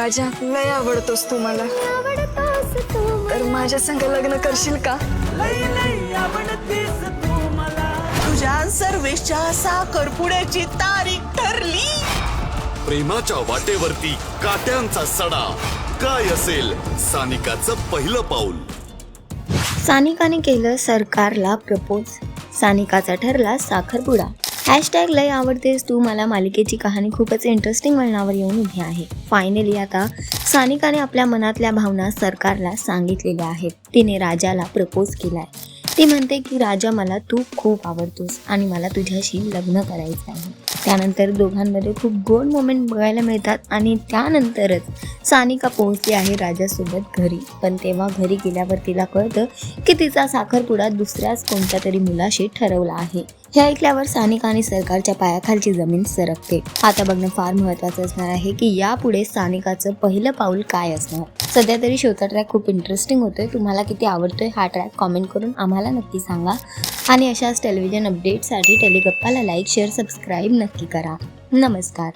राजा लय आवडतोस तू मला. तर माझ्या संग लग्न करशील का? तुझ्या सर्वेच्या साखरपुड्याची तारीख ठरली. प्रेमाच्या वाटेवरती काट्यांचा सडा. काय असेल सानिकाचं पहिलं पाऊल? सानिकाने केलं सरकारला प्रपोज सानिकाचा ठरला साखरपुडा. हॅशटॅग लय आवडतेस तू. मला मालिकेची कहाणी खूपच इंटरेस्टिंग वळणावर येऊन उभी आहे. फायनली आता सानिकाने आपल्या मनातल्या भावना सरकारला सांगितलेल्या आहेत. तिने राजाला प्रपोज केलाय. ती म्हणते की राजा मला तू खूप आवडतोस आणि मला तुझ्याशी लग्न करायचं आहे. त्यानंतर दोघांमध्ये खूप गोड मोमेंट बघायला मिळतात आणि त्यानंतरच सानिका पोहोचली आहे राजासोबत घरी. पण तेव्हा घरी गेल्यावर तिला कळतं की तिचा साखरपुडा दुसऱ्याच कोणत्या तरी मुलाशी ठरवला आहे. हे ऐकल्यावर स्थानिक आणि सरकारच्या पायाखालची जमीन सरकते. आता बघणं फार महत्वाचं असणार आहे की यापुढे स्थानिकाचं पहिलं पाऊल काय असणार? सध्या तरी शेवटचा ट्रॅक खूप इंटरेस्टिंग होतोय. तुम्हाला किती आवडतोय हा ट्रॅक कॉमेंट करून आम्हाला नक्की सांगा. आणि अशाच टेलिव्हिजन अपडेटसाठी टेलिगप्पाला लाईक शेअर सबस्क्राईब नक्की करा. नमस्कार.